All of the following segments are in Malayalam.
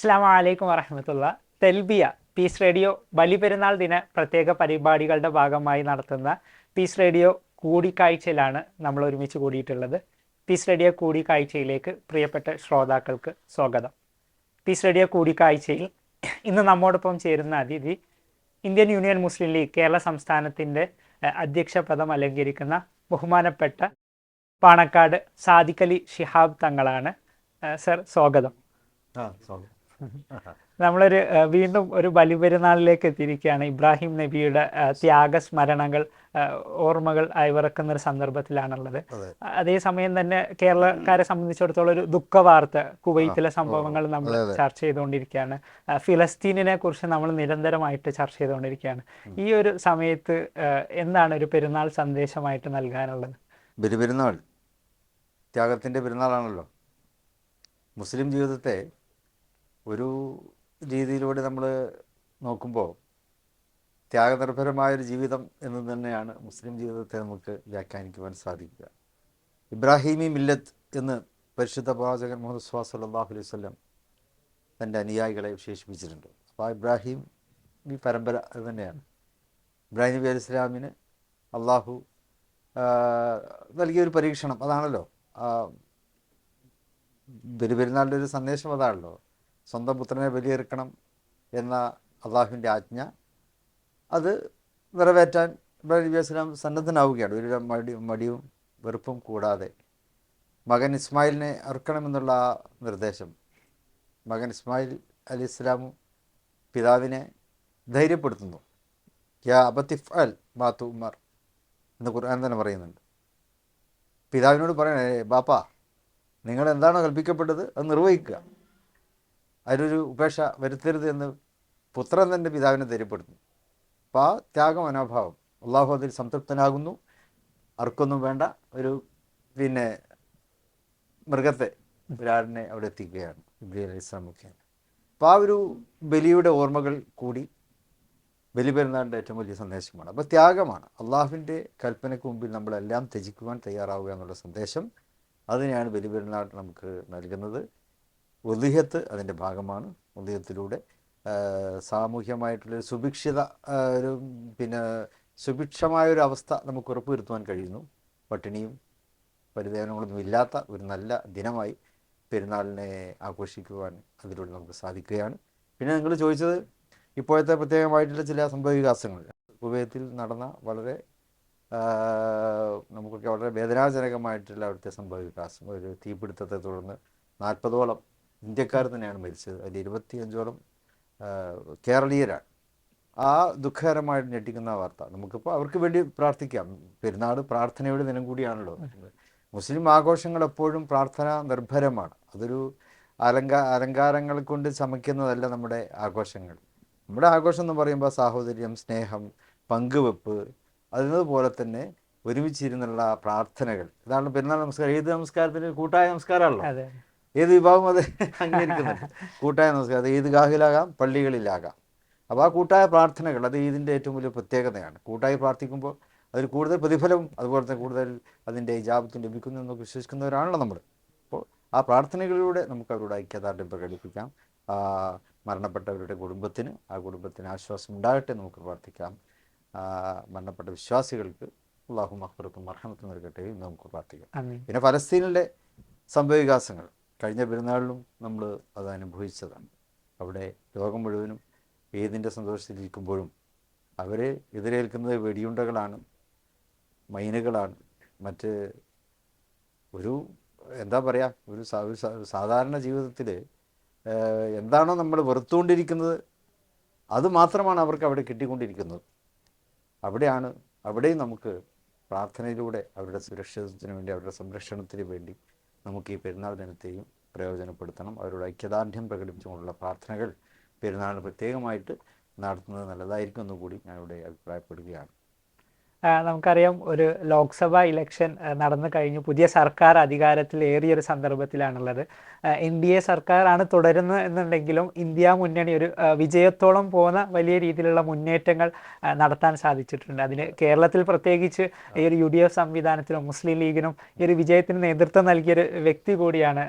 അസ്സാം വലൈക്കും വറഹമത്തുള്ള തെൽബിയ പീസ് റേഡിയോ ബലിപെരുന്നാൾ ദിന പ്രത്യേക പരിപാടികളുടെ ഭാഗമായി നടത്തുന്ന പീസ് റേഡിയോ കൂടിക്കാഴ്ചയിലാണ് നമ്മൾ ഒരുമിച്ച് കൂടിയിട്ടുള്ളത്. പീസ് റേഡിയോ കൂടിക്കാഴ്ചയിലേക്ക് പ്രിയപ്പെട്ട ശ്രോതാക്കൾക്ക് സ്വാഗതം. പീസ് റേഡിയോ കൂടിക്കാഴ്ചയിൽ ഇന്ന് നമ്മോടൊപ്പം ചേരുന്ന അതിഥി Indian Union Muslim League Kerala സംസ്ഥാനത്തിന്റെ അധ്യക്ഷ പദം അലങ്കരിക്കുന്ന ബഹുമാനപ്പെട്ട പാണക്കാട് സാദിഖലി ഷിഹാബ് തങ്ങളാണ്. സർ സ്വാഗതം. ആ സ്വാഗതം. നമ്മളൊരു വീണ്ടും ഒരു ബലിപെരുന്നാളിലേക്ക് എത്തിയിരിക്കുകയാണ്. ഇബ്രാഹിം നബിയുടെ ത്യാഗസ്മരണകൾ ഓർമ്മകൾ അയവിറക്കുന്ന ഒരു സന്ദർഭത്തിലാണുള്ളത്. അതെ. അതേസമയം തന്നെ കേരളക്കാരെ സംബന്ധിച്ചിടത്തോളം ഒരു ദുഃഖ വാർത്ത കുവൈത്തിലെ സംഭവങ്ങൾ നമ്മൾ. ചർച്ച ചെയ്തുകൊണ്ടിരിക്കുകയാണ്. ഫിലസ്തീനിനെ കുറിച്ച് നമ്മൾ നിരന്തരമായിട്ട് ചർച്ച ചെയ്തുകൊണ്ടിരിക്കുകയാണ്. ഈ ഒരു സമയത്ത് എന്താണ് ഒരു പെരുന്നാൾ സന്ദേശമായിട്ട് നൽകാനുള്ളത്? ബലിപെരുന്നാൾ ത്യാഗത്തിന്റെ പെരുന്നാളാണല്ലോ. മുസ്ലിം ജീവിതത്തെ ഒരു രീതിയിലൂടെ നമ്മൾ നോക്കുമ്പോൾ ത്യാഗനിർഭരമായൊരു ജീവിതം എന്ന് തന്നെയാണ് മുസ്ലിം ജീവിതത്തെ നമുക്ക് വ്യാഖ്യാനിക്കുവാൻ സാധിക്കുക. ഇബ്രാഹിമി മില്ലത്ത് എന്ന് പരിശുദ്ധ പ്രവാചകൻ മുഹമ്മദ് സ്വാ സല്ലാഹു അലൈഹി വല്ലം തന്റെ അനുയായികളെ വിശേഷിപ്പിച്ചിട്ടുണ്ട്. അപ്പോൾ ആ ഇബ്രാഹിം ഈ പരമ്പര അത് തന്നെയാണ്. ഇബ്രാഹിം നബി അലൈഹി ഇസ്ലാമിന് അള്ളാഹു നൽകിയ നൽകിയൊരു പരീക്ഷണം അതാണല്ലോ. ബലിപെരുന്നാളിന്റെ ഒരു സന്ദേശം അതാണല്ലോ. സ്വന്തം പുത്രനെ ബലിയെറുക്കണം എന്ന അള്ളാഹുവിന്റെ ആജ്ഞ. അത് നിറവേറ്റാൻ നബി അസ്ലാം സന്നദ്ധനാവുകയാണ്. ഒരു മടി മടിയും വെറുപ്പും കൂടാതെ. മകൻ ഇസ്മായിലിനെ അറുക്കണമെന്നുള്ള ആ നിർദ്ദേശം. മകൻ ഇസ്മായിൽ അലി ഇസ്ലാമും പിതാവിനെ ധൈര്യപ്പെടുത്തുന്നു. യാ അബത്തിഫ് അൽ മാത്തു ഉമർ എന്ന് ഖുർആൻ തന്നെ പറയുന്നുണ്ട്. പിതാവിനോട് പറയണേ ബാപ്പാ നിങ്ങൾ എന്താണോ കൽപ്പിക്കപ്പെട്ടത് അത് നിർവഹിക്കുക. അതിലൊരു ഉപേക്ഷ വരുത്തരുത് എന്ന് പുത്രൻ തന്റെ പിതാവിനെ ധൈര്യപ്പെടുത്തുന്നു. അപ്പോൾ ആ ത്യാഗ മനോഭാവം അള്ളാഹു അതിൽ സംതൃപ്തനാകുന്നു. അർക്കൊന്നും വേണ്ട. ഒരു പിന്നെ മൃഗത്തെ ഒരാളിനെ അവിടെ എത്തിക്കുകയാണ്. ഇബ്രാഹിം അലൈഹി ഇസ്ലാം മുഖേന അപ്പോൾ ആ ഒരു ബലിയുടെ ഓർമ്മകൾ കൂടി ബലി പെരുന്നാളിന്റെ ഏറ്റവും വലിയ സന്ദേശമാണ്. അപ്പോൾ ത്യാഗമാണ്. അള്ളാഹുവിന്റെ കൽപ്പനയ്ക്ക് മുമ്പിൽ നമ്മളെല്ലാം ത്യജിക്കുവാൻ തയ്യാറാവുക എന്നുള്ള സന്ദേശം അതിനെയാണ് ബലി പെരുന്നാൾ നമുക്ക് നൽകുന്നത്. ഉദയത്ത് അതിന്റെ ഭാഗമാണ്. ഉദയത്തിലൂടെ സാമൂഹ്യമായിട്ടുള്ളൊരു സുഭിക്ഷിത ഒരു പിന്നെ സുഭിക്ഷമായ ഒരു അവസ്ഥ നമുക്ക് ഉറപ്പുവരുത്തുവാൻ കഴിയുന്നു. പട്ടിണിയും പരിദേവനങ്ങളൊന്നും ഇല്ലാത്ത ഒരു നല്ല ദിനമായി പെരുന്നാളിനെ ആഘോഷിക്കുവാൻ അതിലൂടെ നമുക്ക് സാധിക്കുകയാണ്. പിന്നെ നിങ്ങൾ ചോദിച്ചത് ഇപ്പോഴത്തെ പ്രത്യേകമായിട്ടുള്ള ചില സംഭവ വികാസങ്ങൾ. കുവൈത്തിൽ നടന്ന വളരെ നമുക്കൊക്കെ വളരെ വേദനാജനകമായിട്ടുള്ള അവിടുത്തെ സംഭവ വികാസം. ഒരു തീപിടുത്തത്തെ തുടർന്ന് നാൽപ്പതോളം ഇന്ത്യക്കാർ തന്നെയാണ് മരിച്ചത്. അതിൽ ഇരുപത്തിയഞ്ചോളം അഞ്ചോളം കേരളീയരാണ്. ആ ദുഃഖകരമായിട്ട് ഞെട്ടിക്കുന്ന വാർത്ത. നമുക്കിപ്പോൾ അവർക്ക് വേണ്ടി പ്രാർത്ഥിക്കാം. പെരുന്നാൾ പ്രാർത്ഥനയുടെ ദിനം കൂടിയാണല്ലോ. മുസ്ലിം ആഘോഷങ്ങൾ എപ്പോഴും പ്രാർത്ഥന നിർഭരമാണ്. അതൊരു അലങ്കാ അലങ്കാരങ്ങൾ കൊണ്ട് ചമയ്ക്കുന്നതല്ല നമ്മുടെ ആഘോഷങ്ങൾ. നമ്മുടെ ആഘോഷം എന്ന് പറയുമ്പോൾ സാഹോദര്യം സ്നേഹം പങ്കുവെപ്പ് അതുപോലെ തന്നെ ഒരുമിച്ചിരുന്നുള്ള പ്രാർത്ഥനകൾ. ഇതാണ് പെരുന്നാൾ നമസ്കാരം. ഏത് നമസ്കാരത്തിന്? കൂട്ടായ നമസ്കാരമാണല്ലോ. ഏത് വിഭാഗം അത്? അംഗീകരിക്കുന്നുണ്ട് കൂട്ടായ നമസ്കാരം. അത് ഈദ്ഗാഹിലാകാം പള്ളികളിലാകാം. അപ്പോൾ ആ കൂട്ടായ പ്രാർത്ഥനകൾ അത് ഈദിന്റെ ഏറ്റവും വലിയ പ്രത്യേകതയാണ്. കൂട്ടായി പ്രാർത്ഥിക്കുമ്പോൾ അതിൽ കൂടുതൽ പ്രതിഫലവും അതുപോലെ തന്നെ കൂടുതൽ അതിന്റെ ഇജാബത്തും ലഭിക്കുന്നു എന്നൊക്കെ വിശ്വസിക്കുന്നവരാണല്ലോ നമ്മൾ അപ്പോൾ ആ പ്രാർത്ഥനകളിലൂടെ നമുക്ക് അവരോട് ഐക്യദാർഢ്യം പ്രകടിപ്പിക്കാം. മരണപ്പെട്ടവരുടെ കുടുംബത്തിന് ആ കുടുംബത്തിന് ആശ്വാസം ഉണ്ടാകട്ടെ നമുക്ക് പ്രാർത്ഥിക്കാം. മരണപ്പെട്ട വിശ്വാസികൾക്ക് അള്ളാഹു മഹ്ബറത്തും മർഹമത്തും നൽകട്ടെ എന്ന് നമുക്ക് പ്രാർത്ഥിക്കാം. പിന്നെ ഫലസ്തീനിലെ സംഭവവികാസങ്ങൾ. കഴിഞ്ഞ പെരുന്നാളിലും നമ്മൾ അത് അനുഭവിച്ചതാണ് അവിടെ ലോകം മുഴുവനും ഏതിന്റെ സന്തോഷത്തിലിരിക്കുമ്പോഴും അവർ എതിരേൽക്കുന്നത് വെടിയുണ്ടകളാണ് മൈനുകളാണ്. മറ്റ് ഒരു എന്താ പറയുക ഒരു സാധാരണ ജീവിതത്തിൽ എന്താണോ നമ്മൾ വെറുത്തുകൊണ്ടിരിക്കുന്നത് അത് മാത്രമാണ് അവർക്ക് അവിടെ കിട്ടിക്കൊണ്ടിരിക്കുന്നത്. അവിടെയാണ് അവിടെയും നമുക്ക് പ്രാർത്ഥനയിലൂടെ അവരുടെ സുരക്ഷിതത്വത്തിന് വേണ്ടി അവരുടെ സംരക്ഷണത്തിന് വേണ്ടി നമുക്ക് ഈ പെരുന്നാൾ ദിനത്തെയും പ്രയോജനപ്പെടുത്തണം. അവരുടെ ഐക്യദാർഢ്യം പ്രകടിപ്പിച്ചുകൊണ്ടുള്ള പ്രാർത്ഥനകൾ പെരുന്നാളിന് പ്രത്യേകമായിട്ട് നടത്തുന്നത് നല്ലതായിരിക്കും എന്നുകൂടി ഇവിടെ അഭിപ്രായപ്പെടുകയാണ്. നമുക്കറിയാം ഒരു ലോക്സഭാ ഇലക്ഷൻ നടന്നു കഴിഞ്ഞു. പുതിയ സർക്കാർ അധികാരത്തിൽ ഏറിയൊരു സന്ദർഭത്തിലാണുള്ളത് എൻ ഡി എ സർക്കാരാണ് തുടരുന്നത് എന്നുണ്ടെങ്കിലും ഇന്ത്യ മുന്നണി ഒരു വിജയത്തോളം പോകുന്ന വലിയ രീതിയിലുള്ള മുന്നേറ്റങ്ങൾ നടത്താൻ സാധിച്ചിട്ടുണ്ട്. അതിന് കേരളത്തിൽ പ്രത്യേകിച്ച് ഈ ഒരു യു ഡി എഫ് സംവിധാനത്തിലും മുസ്ലിം ലീഗിനും ഈ ഒരു വിജയത്തിന് നേതൃത്വം നൽകിയൊരു വ്യക്തി കൂടിയാണ്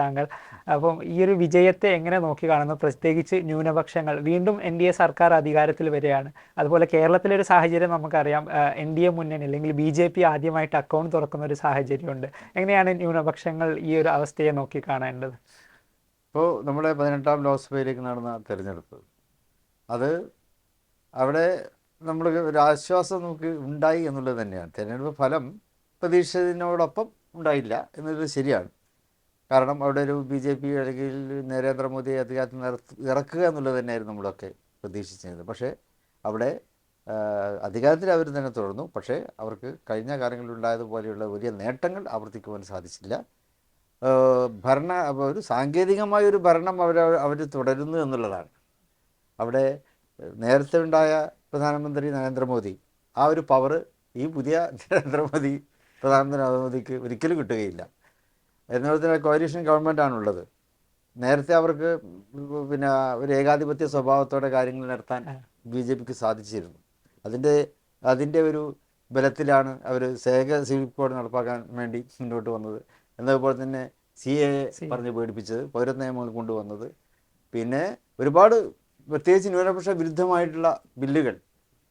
താങ്കൾ. അപ്പം ഈ ഒരു വിജയത്തെ എങ്ങനെ നോക്കി കാണുന്നു? പ്രത്യേകിച്ച് ന്യൂനപക്ഷങ്ങൾ. വീണ്ടും എൻ ഡി എ സർക്കാർ അധികാരത്തിൽ വരികയാണ്. അതുപോലെ കേരളത്തിലെ ഒരു സാഹചര്യം നമുക്കറിയാം. എൻ ഡി എ മുന്നണി അല്ലെങ്കിൽ ബി ജെ പി ആദ്യമായിട്ട് അക്കൗണ്ട് തുറക്കുന്ന ഒരു സാഹചര്യമുണ്ട്. എങ്ങനെയാണ് ന്യൂനപക്ഷങ്ങൾ ഈ ഒരു അവസ്ഥയെ നോക്കി കാണേണ്ടത്? ഇപ്പോൾ നമ്മുടെ പതിനെട്ടാം ലോക്സഭയിലേക്ക് നടന്ന തിരഞ്ഞെടുപ്പ്. അത് അവിടെ നമ്മൾ ഒരു ആശ്വാസം നമുക്ക് ഉണ്ടായി എന്നുള്ളത് തന്നെയാണ്. തെരഞ്ഞെടുപ്പ് ഫലം പ്രതീക്ഷിച്ചതിനോടൊപ്പം ഉണ്ടായില്ല എന്നുള്ളത് ശരിയാണ്. കാരണം അവിടെ ഒരു ബി ജെ പി അല്ലെങ്കിൽ നരേന്ദ്രമോദിയെ അധികാരത്തിൽ ഇറക്കുക എന്നുള്ളത് തന്നെയായിരുന്നു നമ്മളൊക്കെ പ്രതീക്ഷിച്ചിരുന്നത്. പക്ഷേ അവിടെ അധികാരത്തിൽ അവർ തന്നെ തുടർന്നു. പക്ഷേ അവർക്ക് കഴിഞ്ഞ കാലങ്ങളിലുണ്ടായതുപോലെയുള്ള വലിയ നേട്ടങ്ങൾ ആവർത്തിക്കുവാൻ സാധിച്ചില്ല. ഭരണ ഒരു സാങ്കേതികമായ ഒരു ഭരണം അവർ അവർ തുടരുന്നു എന്നുള്ളതാണ്. അവിടെ നേരത്തെ ഉണ്ടായ പ്രധാനമന്ത്രി നരേന്ദ്രമോദി ആ ഒരു പവർ ഈ പുതിയ നരേന്ദ്രമോദി പ്രധാനമന്ത്രി നരേന്ദ്രമോദിക്ക് ഒരിക്കലും കിട്ടുകയില്ല. തന്നെ കോലീഷൻ ഗവൺമെന്റാണുള്ളത് നേരത്തെ അവർക്ക് പിന്നെ ഒരു ഏകാധിപത്യ സ്വഭാവത്തോടെ കാര്യങ്ങൾ നടത്താൻ ബി ജെ പിക്ക് സാധിച്ചിരുന്നു. അതിന്റെ അതിന്റെ ഒരു ബലത്തിലാണ് അവർ സേക സിവിൽ കോഡ് നടപ്പാക്കാൻ വേണ്ടി മുന്നോട്ട് വന്നത്. എന്നതുപോലെ തന്നെ സി എ പറഞ്ഞ് പേടിപ്പിച്ചത് പൗരത്വ നിയമങ്ങൾ കൊണ്ടുവന്നത്. പിന്നെ ഒരുപാട് പ്രത്യേകിച്ച് ന്യൂനപക്ഷ വിരുദ്ധമായിട്ടുള്ള ബില്ലുകൾ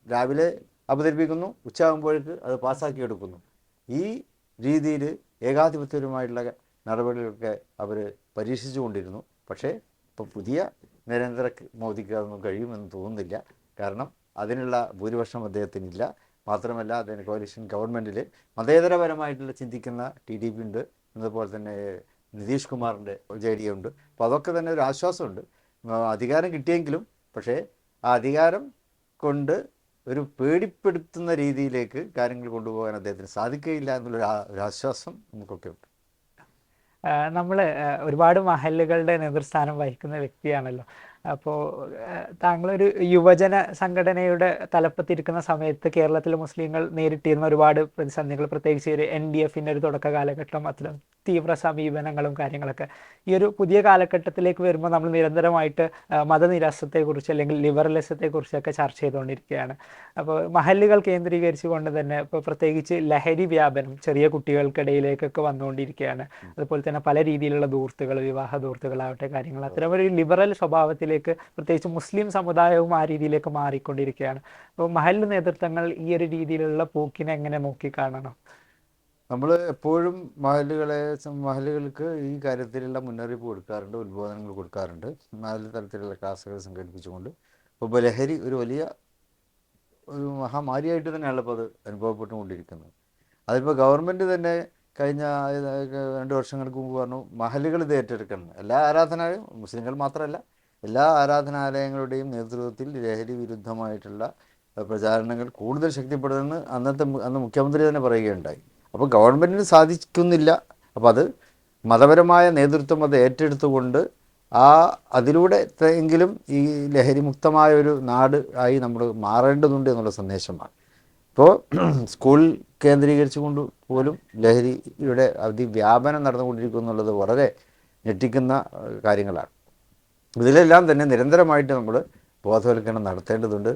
രാവിലെ അവതരിപ്പിക്കുന്നു ഉച്ചയാകുമ്പോഴേക്ക് അത് പാസ്സാക്കിയെടുക്കുന്നു. ഈ രീതിയിൽ ഏകാധിപത്യപരമായിട്ടുള്ള നടപടികളൊക്കെ അവർ പരീക്ഷിച്ചു കൊണ്ടിരുന്നു പക്ഷേ ഇപ്പോൾ പുതിയ നരേന്ദ്ര മോദിക്ക് അതൊന്നും കഴിയുമെന്ന് തോന്നുന്നില്ല. കാരണം അതിനുള്ള ഭൂരിപക്ഷം അദ്ദേഹത്തിനില്ല. മാത്രമല്ല അദ്ദേഹം കോalition ഗവൺമെന്റിൽ മതേതരപരമായിട്ടുള്ള ചിന്തിക്കുന്ന ടി ഡി പി ഉണ്ട്. അതുപോലെ തന്നെ നിതീഷ് കുമാറിന്റെ ജെ ഡി ഉണ്ട്. അപ്പോൾ അതൊക്കെ തന്നെ ഒരു ആശ്വാസമുണ്ട്. അധികാരം കിട്ടിയെങ്കിലും പക്ഷേ ആ അധികാരം കൊണ്ട് ഒരു പേടിപ്പെടുത്തുന്ന രീതിയിലേക്ക് കാര്യങ്ങൾ കൊണ്ടുപോകാൻ അദ്ദേഹത്തിന് സാധിക്കുകയില്ല എന്നുള്ളൊരു ഒരു ആശ്വാസം നമുക്കൊക്കെ ഉണ്ട്. നമ്മൾ ഒരുപാട് മഹലുകളുടെ നേതൃസ്ഥാനം വഹിക്കുന്ന വ്യക്തിയാണല്ലോ. അപ്പോൾ താങ്കളൊരു യുവജന സംഘടനയുടെ തലപ്പത്തിരിക്കുന്ന സമയത്ത് കേരളത്തിലെ മുസ്ലിങ്ങൾ നേരിട്ടിരുന്ന ഒരുപാട് പ്രതിസന്ധികൾ പ്രത്യേകിച്ച് ഒരു എൻ ഡി എഫിന്റെ ഒരു തുടക്ക കാലഘട്ടം അത്തരം തീവ്ര സമീപനങ്ങളും കാര്യങ്ങളൊക്കെ. ഈ ഒരു പുതിയ കാലഘട്ടത്തിലേക്ക് വരുമ്പോൾ നമ്മൾ നിരന്തരമായിട്ട് മതനിരാസത്തെക്കുറിച്ച് അല്ലെങ്കിൽ ലിബറലിസത്തെക്കുറിച്ചൊക്കെ ചർച്ച ചെയ്തുകൊണ്ടിരിക്കുകയാണ്. അപ്പോൾ മഹല്ലുകൾ കേന്ദ്രീകരിച്ചുകൊണ്ട് തന്നെ ഇപ്പോൾ പ്രത്യേകിച്ച് ലഹരി വ്യാപനം ചെറിയ കുട്ടികൾക്കിടയിലേക്കൊക്കെ വന്നുകൊണ്ടിരിക്കുകയാണ്. അതുപോലെ തന്നെ പല രീതിയിലുള്ള ദൂർത്തുകൾ വിവാഹ ദൂർത്തുകളാവട്ടെ കാര്യങ്ങൾ. അത്തരം ഒരു ലിബറൽ സ്വഭാവത്തിലേക്ക് പ്രത്യേകിച്ച് മുസ്ലിം സമുദായവും ആ രീതിയിലേക്ക് മാറിക്കൊണ്ടിരിക്കുകയാണ്. അപ്പോൾ മഹല്ല് നേതൃത്വങ്ങൾ ഈ ഒരു രീതിയിലുള്ള പോക്കിനെ എങ്ങനെ നോക്കി കാണണം നമ്മൾ എപ്പോഴും മഹലുകളെ മഹലുകൾക്ക് ഈ കാര്യത്തിലുള്ള മുന്നറിയിപ്പ് കൊടുക്കാറുണ്ട് ഉത്ബോധനങ്ങൾ കൊടുക്കാറുണ്ട്. മഹൽ തലത്തിലുള്ള ക്ലാസ്സുകൾ സംഘടിപ്പിച്ചുകൊണ്ട്. ഇപ്പോൾ ലഹരി ഒരു വലിയ ഒരു മഹാമാരിയായിട്ട് തന്നെയാണ് ഇപ്പോൾ അത് അനുഭവപ്പെട്ടുകൊണ്ടിരിക്കുന്നത്. അതിപ്പോൾ ഗവൺമെന്റ് തന്നെ കഴിഞ്ഞ രണ്ട് വർഷങ്ങൾക്ക് മുമ്പ് പറഞ്ഞു മഹലുകൾ ഇത് ഏറ്റെടുക്കണം. എല്ലാ ആരാധനാലയം മുസ്ലിങ്ങൾ മാത്രമല്ല എല്ലാ ആരാധനാലയങ്ങളുടെയും നേതൃത്വത്തിൽ ലഹരി വിരുദ്ധമായിട്ടുള്ള പ്രചാരണങ്ങൾ കൂടുതൽ ശക്തിപ്പെടുമെന്ന് അന്നത്തെ അന്ന് മുഖ്യമന്ത്രി തന്നെ പറയുകയുണ്ടായി. അപ്പോൾ ഗവൺമെന്റിന് സാധിക്കുന്നില്ല. അപ്പോൾ അത് മതപരമായ നേതൃത്വം അത് ഏറ്റെടുത്തുകൊണ്ട് ആ അതിലൂടെ എങ്കിലും ഈ ലഹരിമുക്തമായ ഒരു നാട് ആയി നമ്മൾ മാറേണ്ടതുണ്ട് എന്നുള്ള സന്ദേശമാണ്. ഇപ്പോൾ സ്കൂൾ കേന്ദ്രീകരിച്ചുകൊണ്ട് പോലും ലഹരിയുടെ അതിവ്യാപനം നടന്നുകൊണ്ടിരിക്കുന്നു എന്നുള്ളത് വളരെ ഞെട്ടിക്കുന്ന കാര്യങ്ങളാണ്. ഇതിലെല്ലാം തന്നെ നിരന്തരമായിട്ട് നമ്മൾ ബോധവൽക്കരണം നടത്തേണ്ടതുണ്ട്.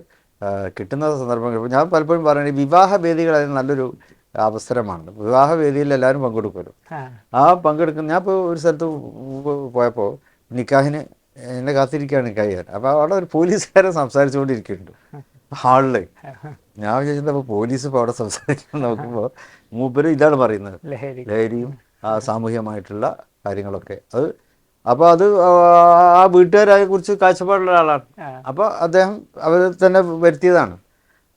കിട്ടുന്ന സന്ദർഭങ്ങൾ ഞാൻ പലപ്പോഴും പറയുന്നത് വിവാഹ വേദികൾ അതിന് നല്ലൊരു അവസരമാണ്. വിവാഹവേദിയിൽ എല്ലാവരും പങ്കെടുക്കുമല്ലോ. ആ. പങ്കെടുക്കുന്ന ഞാൻ ഇപ്പോൾ ഒരു സ്ഥലത്ത് പോയപ്പോൾ നിക്കാഹിന് എന്നെ കാത്തിരിക്കുകയാണ് നിക്കാഹ് ചെയ്യാൻ. അപ്പോൾ അവിടെ ഒരു പോലീസുകാരെ സംസാരിച്ചുകൊണ്ടിരിക്കുന്നുണ്ട്. ഹാളിൽ ഞാൻ വിചാരിച്ചത് അപ്പോൾ പോലീസ് ഇപ്പോൾ അവിടെ സംസാരിക്കാൻ നോക്കുമ്പോൾ മൂപ്പര് ഇതാണ് പറയുന്നത്. ലഹരി. ലഹരിയും ആ സാമൂഹികമായിട്ടുള്ള കാര്യങ്ങളൊക്കെ. അത് അപ്പോൾ അത് ആ വീട്ടുകാരെ കുറിച്ച് കാഴ്ചപ്പാടുള്ള ഒരാളാണ് ആ. അപ്പോൾ അദ്ദേഹം അവരെ തന്നെ വരുത്തിയതാണ്.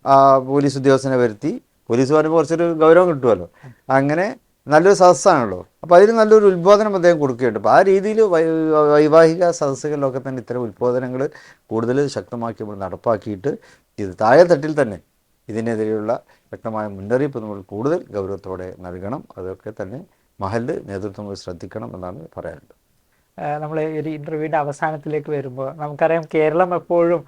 ആ പോലീസ് ഉദ്യോഗസ്ഥനെ വരുത്തി. പോലീസ് പറയുമ്പോൾ കുറച്ചൊരു ഗൗരവം കിട്ടുമല്ലോ അങ്ങനെ നല്ലൊരു സദസ്സാണല്ലോ. അപ്പോൾ അതിന് നല്ലൊരു ഉത്ബോധനം അദ്ദേഹം കൊടുക്കുകയുണ്ട്. അപ്പോൾ ആ രീതിയിൽ വൈവാഹിക സദസ്സുകളിലൊക്കെ തന്നെ ഇത്തരം ഉത്ബോധനങ്ങൾ കൂടുതൽ ശക്തമാക്കി നമ്മൾ നടപ്പാക്കിയിട്ട് ഇത് താഴെ തട്ടിൽ തന്നെ ഇതിനെതിരെയുള്ള വ്യക്തമായ മുന്നറിയിപ്പ് നമ്മൾ കൂടുതൽ ഗൗരവത്തോടെ നൽകണം. അതൊക്കെ തന്നെ മഹൽ നേതൃത്വം ശ്രദ്ധിക്കണം എന്നാണ് പറയാനുള്ളത്. നമ്മൾ ഒരു ഇന്റർവ്യൂവിന്റെ അവസാനത്തിലേക്ക് വരുമ്പോൾ നമുക്കറിയാം കേരളം എപ്പോഴും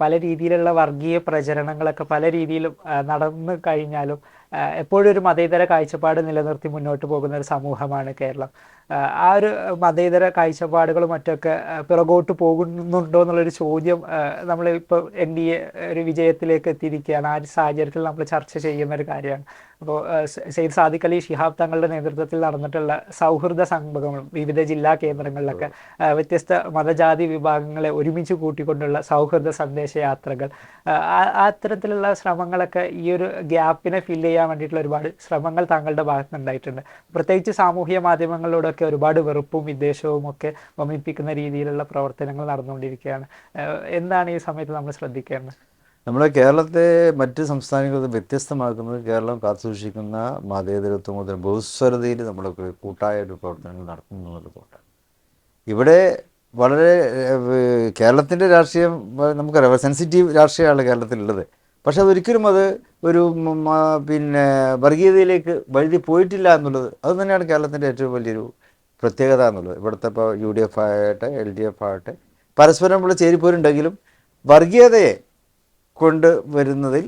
പല രീതിയിലുള്ള വർഗീയ പ്രചരണങ്ങളൊക്കെ പല രീതിയിലും നടന്നു കഴിഞ്ഞാലും എപ്പോഴും ഒരു മതേതര കാഴ്ചപ്പാട് നിലനിർത്തി മുന്നോട്ട് പോകുന്ന ഒരു സമൂഹമാണ് കേരളം. ആ, ഒരു മതേതര കാഴ്ചപ്പാടുകളും മറ്റൊക്കെ പിറകോട്ട് പോകുന്നുണ്ടോ എന്നുള്ളൊരു ചോദ്യം നമ്മൾ ഇപ്പോൾ എൻ ഡി എ ഒരു വിജയത്തിലേക്ക് എത്തിയിരിക്കുകയാണ്. ആ ഒരു സാഹചര്യത്തിൽ നമ്മൾ ചർച്ച ചെയ്യുന്ന ഒരു കാര്യമാണ്. അപ്പോൾ സെയ്ദ് സാദിഖ് അലി ഷിഹാബ് തങ്ങളുടെ നേതൃത്വത്തിൽ നടന്നിട്ടുള്ള സൗഹൃദ സംഗമങ്ങളും വിവിധ ജില്ലാ കേന്ദ്രങ്ങളിലൊക്കെ വ്യത്യസ്ത മതജാതി വിഭാഗങ്ങളെ ഒരുമിച്ച് കൂട്ടിക്കൊണ്ടുള്ള സൗഹൃദ സന്ദേശ യാത്രകൾ അത്തരത്തിലുള്ള ശ്രമങ്ങളൊക്കെ ഈ ഒരു ഗ്യാപ്പിനെ ഫില്ല് ചെയ്യാൻ വേണ്ടിയിട്ടുള്ള ഒരുപാട് ശ്രമങ്ങൾ താങ്കളുടെ ഭാഗത്ത് ഉണ്ടായിട്ടുണ്ട്. പ്രത്യേകിച്ച് സാമൂഹ്യ മാധ്യമങ്ങളിലൂടെയൊക്കെ ഒരുപാട് വെറുപ്പും വിദ്വേഷവും ഒക്കെ വമിപ്പിക്കുന്ന രീതിയിലുള്ള പ്രവർത്തനങ്ങൾ നടന്നുകൊണ്ടിരിക്കുകയാണ്. എന്താണ് ഈ സമയത്ത് നമ്മൾ ശ്രദ്ധിക്കേണ്ടത്? നമ്മുടെ കേരളത്തെ മറ്റ് സംസ്ഥാനങ്ങളിൽ വ്യത്യസ്തമാക്കുന്നത് കേരളം കാത്തുസൂക്ഷിക്കുന്ന മതേതരത്വം മുതൽ ബഹുസ്വരതയിൽ നമ്മളൊക്കെ കൂട്ടായ ഒരു പ്രവർത്തനങ്ങൾ നടത്തുന്നു എന്നുള്ളതുകൊണ്ടാണ് ഇവിടെ വളരെ കേരളത്തിന്റെ രാഷ്ട്രീയം നമുക്കറിയാം സെൻസിറ്റീവ് രാഷ്ട്രീയമാണ് കേരളത്തിലുള്ളത്. പക്ഷെ അതൊരിക്കലും അത് ഒരു പിന്നെ വർഗീയതയിലേക്ക് വഴുതി പോയിട്ടില്ല എന്നുള്ളത് അത് തന്നെയാണ് കേരളത്തിന്റെ ഏറ്റവും വലിയൊരു പ്രത്യേകത എന്നുള്ളത്. ഇവിടുത്തെ ഇപ്പോൾ യു ഡി എഫ് ആകട്ടെ എൽ ഡി എഫ് ആകട്ടെ പരസ്പരം ഉള്ള ചേരിപ്പോരുണ്ടെങ്കിലും വർഗീയതയെ കൊണ്ട് വരുന്നതിൽ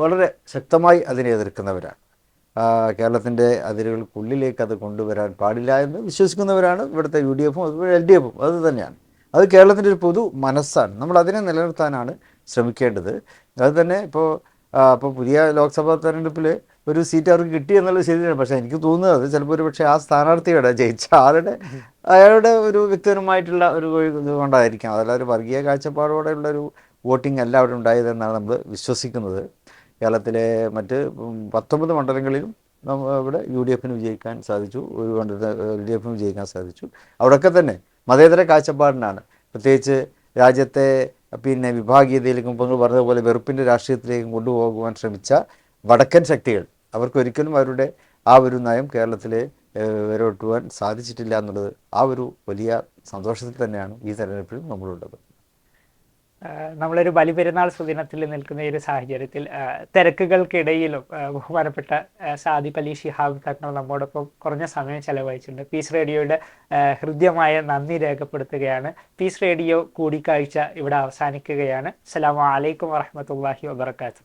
വളരെ ശക്തമായി അതിനെ എതിർക്കുന്നവരാണ്. കേരളത്തിന്റെ അതിരുകൾക്കുള്ളിലേക്ക് അത് കൊണ്ടുവരാൻ പാടില്ല എന്ന് വിശ്വസിക്കുന്നവരാണ് ഇവിടുത്തെ യു ഡി എഫും അതുപോലെ എൽ ഡി എഫും അത് തന്നെയാണ്. അത് കേരളത്തിന്റെ ഒരു പൊതു മനസ്സാണ്. നമ്മൾ അതിനെ നിലനിർത്താനാണ് ശ്രമിക്കേണ്ടത്. അത് തന്നെ ഇപ്പോൾ അപ്പോൾ പുതിയ ലോക്സഭാ തെരഞ്ഞെടുപ്പിൽ ഒരു സീറ്റ് അവർക്ക് കിട്ടി എന്നുള്ളത് ശരിയാണ്. പക്ഷേ എനിക്ക് തോന്നുന്നത് ചിലപ്പോൾ ഒരു പക്ഷേ ആ സ്ഥാനാർത്ഥിയുടെ ജയിച്ച ആളുടെ അയാളുടെ ഒരു വ്യക്തിപരമായിട്ടുള്ള ഒരു കൊണ്ടായിരിക്കാം. അതല്ല ഒരു വർഗീയ കാഴ്ചപ്പാടോടെയുള്ള ഒരു വോട്ടിംഗ് അല്ല അവിടെ ഉണ്ടായതെന്നാണ് നമ്മൾ വിശ്വസിക്കുന്നത്. കേരളത്തിലെ മറ്റ് പത്തൊമ്പത് മണ്ഡലങ്ങളിലും ഇവിടെ യു ഡി എഫിന് വിജയിക്കാൻ സാധിച്ചു. ഒരു മണ്ഡലത്തിൽ എൽ ഡി എഫിന് വിജയിക്കാൻ സാധിച്ചു. അവിടെയൊക്കെ തന്നെ മതേതര കാഴ്ചപ്പാടിനാണ്. പ്രത്യേകിച്ച് രാജ്യത്തെ പിന്നെ വിഭാഗീയതയിലേക്കും ഇപ്പോൾ പറഞ്ഞതുപോലെ വെറുപ്പിന്റെ രാഷ്ട്രീയത്തിലേക്കും കൊണ്ടുപോകുവാൻ ശ്രമിച്ച വടക്കൻ ശക്തികൾ അവർക്കൊരിക്കലും അവരുടെ ആ ഒരു നയം കേരളത്തിലെ വരോട്ടുവാൻ സാധിച്ചിട്ടില്ല എന്നുള്ളത് ആ ഒരു വലിയ സന്തോഷത്തിൽ തന്നെയാണ് ഈ തെരഞ്ഞെടുപ്പിൽ നമ്മളുള്ളത്. നമ്മളൊരു ബലിപെരുന്നാൾ സുദിനത്തിൽ നിൽക്കുന്ന ഈ ഒരു സാഹചര്യത്തിൽ തിരക്കുകൾക്കിടയിലും ബഹുമാനപ്പെട്ട സാദിഖ് അലി ഷിഹാബ് തങ്ങൾ നമ്മോടൊപ്പം കുറഞ്ഞ സമയം ചെലവഴിച്ചിട്ടുണ്ട്. പീസ് റേഡിയോയുടെ ഹൃദ്യമായ നന്ദി രേഖപ്പെടുത്തുകയാണ്. പീസ് റേഡിയോ കൂടിക്കാഴ്ച ഇവിടെ അവസാനിക്കുകയാണ്. അസ്സലാമു അലൈക്കും വറഹമത്തല്ലാഹി വബർക്കാത്തു